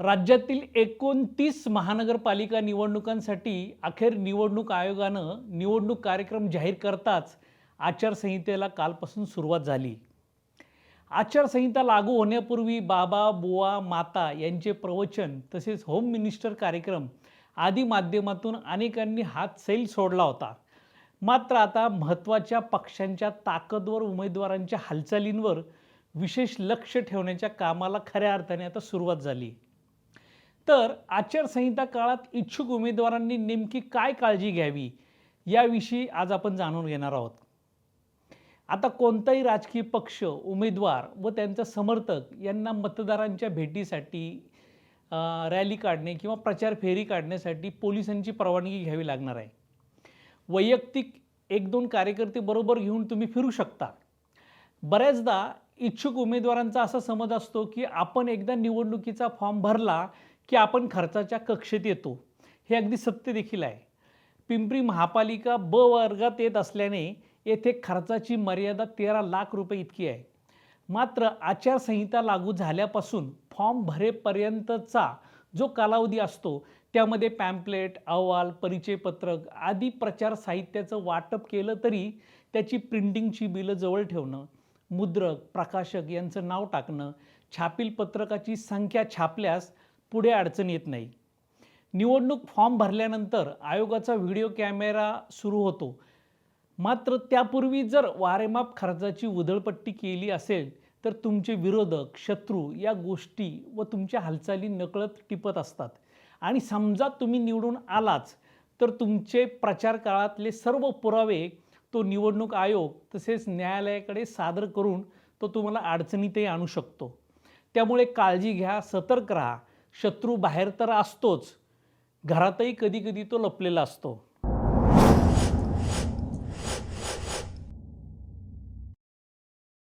राज्यातील एकोणतीस महानगरपालिका निवडणुकांसाठी अखेर निवडणूक आयोगानं निवडणूक कार्यक्रम जाहीर करताच आचारसंहितेला कालपासून सुरुवात झाली. आचारसंहिता लागू होण्यापूर्वी बाबा बुवा माता यांचे प्रवचन तसेच होम मिनिस्टर कार्यक्रम आदी माध्यमातून अनेकांनी हात सैल सोडला होता. मात्र आता महत्त्वाच्या पक्षांच्या ताकदवर उमेदवारांच्या हालचालींवर विशेष लक्ष ठेवण्याच्या कामाला खऱ्या अर्थाने आता सुरुवात झाली. तर आचारसंहिता काळात इच्छुक उमेदवारांनी नेमकी काय काळजी घ्यावी याविषयी आज आपण जाणून घेणार आहोत. आता कोणताही राजकीय पक्ष उमेदवार व त्यांचा समर्थक यांना मतदारांच्या भेटीसाठी रॅली काढणे किंवा प्रचार फेरी काढण्यासाठी पोलिसांची परवानगी घ्यावी लागणार आहे. वैयक्तिक एक दोन कार्यकर्ते बरोबर घेऊन तुम्ही फिरू शकता. बऱ्याचदा इच्छुक उमेदवारांचा असा समज असतो की आपण एकदा निवडणुकीचा फॉर्म भरला की आपण खर्चाच्या कक्षेत येतो. हे अगदी सत्य देखील आहे. पिंपरी महापालिका ब वर्गात येत असल्याने येथे खर्चाची मर्यादा तेरा लाख रुपये इतकी आहे. मात्र आचारसंहिता लागू झाल्यापासून फॉर्म भरेपर्यंतचा जो कालावधी असतो त्यामध्ये पॅम्पलेट अहवाल परिचयपत्रक आदी प्रचार साहित्याचं वाटप केलं तरी त्याची प्रिंटिंगची बिलं जवळ ठेवणं मुद्रक प्रकाशक यांचं नाव टाकणं छापील पत्रकाची संख्या छापल्यास पुढे अडचण येत नाही. निवडणूक फॉर्म भरल्यानंतर आयोगाचा व्हिडिओ कॅमेरा सुरू होतो. मात्र त्यापूर्वी जर वारेमाप खर्चाची उधळपट्टी केली असेल तर तुमचे विरोधक शत्रू या गोष्टी व तुमच्या हालचाली नकळत टिपत असतात. आणि समजा तुम्ही निवडून आलाच तर तुमचे प्रचार काळातले सर्व पुरावे तो निवडणूक आयोग तसेच न्यायालयाकडे सादर करून तो तुम्हाला अडचणीतही आणू शकतो. त्यामुळे काळजी घ्या सतर्क राहा. शत्रू बाहेर तर असतोच. घरातही कधी कधी तो लपलेला असतो.